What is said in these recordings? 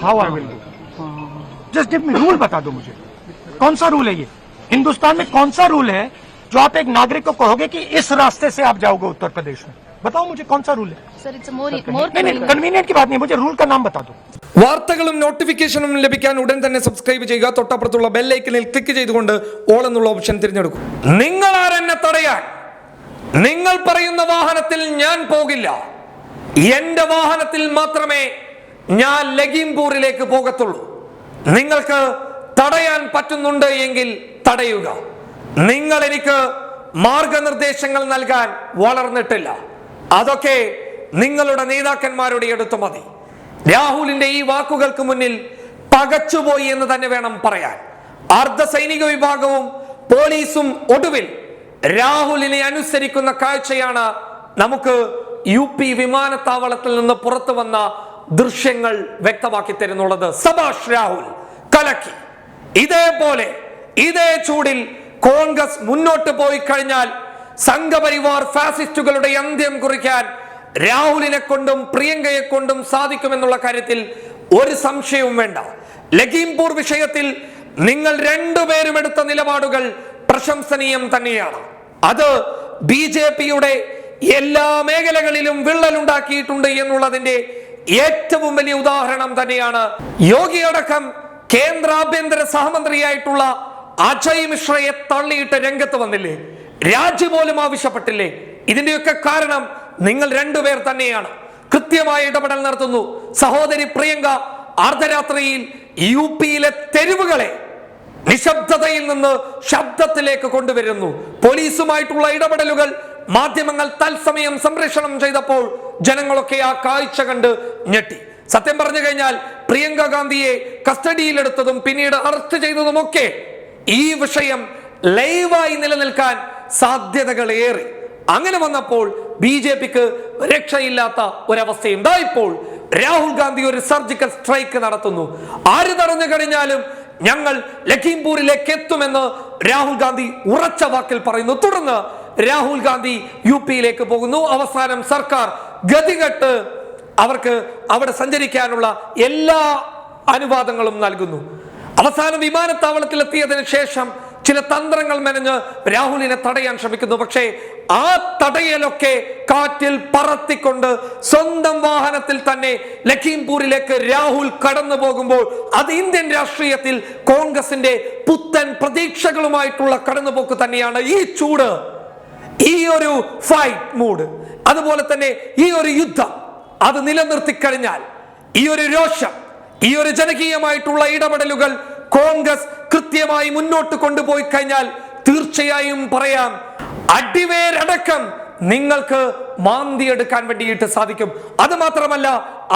How I will do just give me rule बता दो मुझे कौन सा रूल है ये हिंदुस्तान में कौन सा रूल है जो आप एक नागरिक को कहोगे कि इस रास्ते से आप जाओगे उत्तर प्रदेश में बताओ मुझे कौन सा रूल है Sir, it's a more more नहीं नहीं convenient. कन्वीनियंट की बात नहीं मुझे रूल का नाम बता दो വാർത്തകളും നോട്ടിഫിക്കേഷനും ലഭിക്കാൻ ഉടൻ തന്നെ സബ്സ്ക്രൈബ് ചെയ്യുക തൊട്ടപ്പുറത്തുള്ള ബെല്ലൈക്കനിൽ ക്ലിക്ക് ചെയ്തുകൊണ്ട് ഓൾ എന്നുള്ള ഓപ്ഷൻ തിരഞ്ഞെടുക്കും നിങ്ങൾ ആരെന്നെ തടയാൻ നിങ്ങൾ പറയുന്ന വാഹനത്തിൽ ഞാൻ പോകില്ല എന്റെ വാഹനത്തിൽ മാത്രമേ ഞാൻ ലഗീംപൂരിലേക്ക് പോകത്തുള്ളൂ. നിങ്ങൾക്ക് തടയാൻ പറ്റുന്നുണ്ട് എങ്കിൽ തടയുക. നിങ്ങൾ എനിക്ക് മാർഗനിർദ്ദേശങ്ങൾ നൽകാൻ വളർന്നിട്ടില്ല. അതൊക്കെ നിങ്ങളുടെ നേതാക്കന്മാരുടെ അടുത്ത് മതി. രാഹുലിന്റെ ഈ വാക്കുകൾക്ക് മുന്നിൽ പകച്ചുപോയി എന്ന് തന്നെ വേണം പറയാൻ. അർദ്ധ സൈനിക വിഭാഗവും പോലീസും ഒടുവിൽ രാഹുലിനെ അനുസരിക്കുന്ന കാഴ്ചയാണ് നമുക്ക് യു പി വിമാനത്താവളത്തിൽ നിന്ന് പുറത്തു വന്ന ദൃശ്യങ്ങൾ വ്യക്തമാക്കി തരുന്നുള്ളത് സബാഷ് രാഹുൽ. കലക്കി. ഇതേപോലെ ഇതേ ചൂടിൽ കോൺഗ്രസ് മുന്നോട്ട് പോയി കഴിഞ്ഞാൽ സംഘപരിവാർ ഫാസിസ്റ്റുകളുടെ അന്ത്യം കുറിക്കാൻ രാഹുലിനെ കൊണ്ടും പ്രിയങ്കയെ കൊണ്ടും സാധിക്കുമെന്നുള്ള കാര്യത്തിൽ ഒരു സംശയവും വേണ്ട. ലഖീംപൂർ വിഷയത്തിൽ നിങ്ങൾ രണ്ടുപേരും എടുത്ത നിലപാടുകൾ പ്രശംസനീയം തന്നെയാണ്. അത് ബി ജെ പിയുടെ എല്ലാ മേഖലകളിലും വിള്ളലുണ്ടാക്കിയിട്ടുണ്ട് എന്നുള്ളതിന്റെ ഏറ്റവും വലിയ ഉദാഹരണം തന്നെയാണ് യോഗി അടക്കം കേന്ദ്ര ആഭ്യന്തര സഹമന്ത്രിയായിട്ടുള്ള അജയ് മിശ്രയെ തള്ളിയിട്ട് രംഗത്ത് വന്നില്ലേ? രാജി പോലും ആവശ്യപ്പെട്ടില്ലേ? ഇതിന്റെയൊക്കെ കാരണം നിങ്ങൾ രണ്ടുപേർ തന്നെയാണ്. കൃത്യമായ ഇടപെടൽ നടത്തുന്നു. സഹോദരി പ്രിയങ്ക അർദ്ധരാത്രിയിൽ യു പിയിലെ തെരുവുകളെ നിശബ്ദതയിൽ നിന്ന് ശബ്ദത്തിലേക്ക് കൊണ്ടുവരുന്നു. പോലീസുമായിട്ടുള്ള ഇടപെടലുകൾ മാധ്യമങ്ങൾ തത്സമയം സംപ്രേഷണം ചെയ്തപ്പോൾ ജനങ്ങളൊക്കെ ആ കാഴ്ച കണ്ട് ഞെട്ടി. സത്യം പറഞ്ഞു കഴിഞ്ഞാൽ പ്രിയങ്ക ഗാന്ധിയെ കസ്റ്റഡിയിലെടുത്തതും പിന്നീട് അറസ്റ്റ് ചെയ്തതുമൊക്കെ ഈ വിഷയം ലൈവായി നിലനിൽക്കാൻ സാധ്യതകൾ ഏറി അങ്ങനെ വന്നപ്പോൾ ബി ജെ പിക്ക് രക്ഷയില്ലാത്ത ഒരവസ്ഥയും. ഇപ്പോൾ രാഹുൽ ഗാന്ധി ഒരു സർജിക്കൽ സ്ട്രൈക്ക് നടത്തുന്നു. ആര് തടഞ്ഞു കഴിഞ്ഞാലും ഞങ്ങൾ ലഖീംപൂരിലേക്ക് എത്തുമെന്ന് രാഹുൽ ഗാന്ധി ഉറച്ച വാക്കിൽ പറയുന്നു. തുടർന്ന് രാഹുൽ ഗാന്ധി യു പിയിലേക്ക് പോകുന്നു. അവസാനം സർക്കാർ ഗതികെട്ട് അവർക്ക് അവിടെ സഞ്ചരിക്കാനുള്ള എല്ലാ അനുവാദങ്ങളും നൽകുന്നു. അവസാനം വിമാനത്താവളത്തിൽ എത്തിയതിനു ശേഷം ചില തന്ത്രങ്ങൾ മെനഞ്ഞ് രാഹുലിനെ തടയാൻ ശ്രമിക്കുന്നു. പക്ഷേ ആ തടയലൊക്കെ കാറ്റിൽ പറത്തിക്കൊണ്ട് സ്വന്തം വാഹനത്തിൽ തന്നെ ലഖീംപൂരിലേക്ക് രാഹുൽ കടന്നു പോകുമ്പോൾ അത് ഇന്ത്യൻ രാഷ്ട്രീയത്തിൽ കോൺഗ്രസിന്റെ പുത്തൻ പ്രതീക്ഷകളുമായിട്ടുള്ള കടന്നുപോക്ക് തന്നെയാണ് ഈ ചൂട്. ഈ ഒരു ഫൈറ്റ് മൂഡ് അതുപോലെ തന്നെ ഈ ഒരു യുദ്ധം അത് നിലനിർത്തി കഴിഞ്ഞാൽ ഈ ഒരു രോഷം ഈ ഒരു ജനകീയമായിട്ടുള്ള ഇടപെടലുകൾ കോൺഗ്രസ് കൃത്യമായി മുന്നോട്ട് കൊണ്ടുപോയി കഴിഞ്ഞാൽ തീർച്ചയായും പറയാം അടിവേരടക്കം നിങ്ങൾക്ക് മാന്തിയെടുക്കാൻ വേണ്ടിയിട്ട് സാധിക്കും. അത് മാത്രമല്ല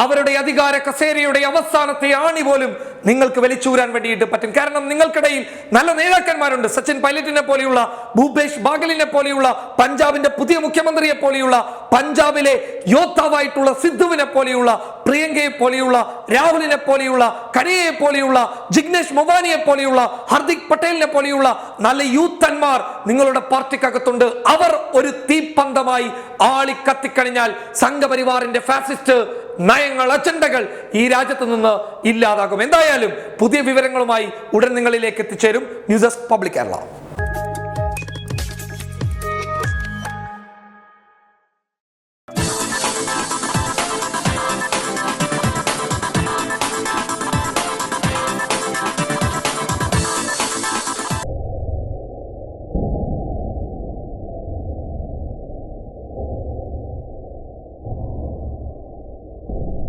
അവരുടെ അധികാര കസേരയുടെ അവസാനത്തെ ആണി പോലും നിങ്ങൾക്ക് വലിച്ചൂരാൻ വേണ്ടിയിട്ട് പറ്റും. കാരണം നിങ്ങൾക്കിടയിൽ നല്ല നേതാക്കന്മാരുണ്ട്. സച്ചിൻ പൈലറ്റിനെ പോലെയുള്ള ഭൂപേഷ് ബാഗലിനെ പോലെയുള്ള പഞ്ചാബിന്റെ പുതിയ മുഖ്യമന്ത്രിയെ പോലെയുള്ള പഞ്ചാബിലെ യോദ്ധാവായിട്ടുള്ള സിദ്ധുവിനെ പോലെയുള്ള പ്രിയങ്കയെ പോലെയുള്ള രാഹുലിനെ പോലെയുള്ള കനിയെ പോലെയുള്ള ജിഗ്നേഷ് മൊവാനിയെ പോലെയുള്ള ഹർദിക് പട്ടേലിനെ പോലെയുള്ള നല്ല യൂത്തന്മാർ നിങ്ങളുടെ പാർട്ടിക്കകത്തുണ്ട്. അവർ ഒരു തീപ്പന്തമായി ആളി കത്തിക്കഴിഞ്ഞാൽ സംഘപരിവാറിന്റെ ഫാസിസ്റ്റ് നയങ്ങൾ അജണ്ടകൾ ഈ രാജ്യത്ത് നിന്ന് ഇല്ലാതാകും. എന്തായാലും പുതിയ വിവരങ്ങളുമായി ഉടൻ നിങ്ങളിലേക്ക് എത്തിച്ചേരും. News desk public Kerala.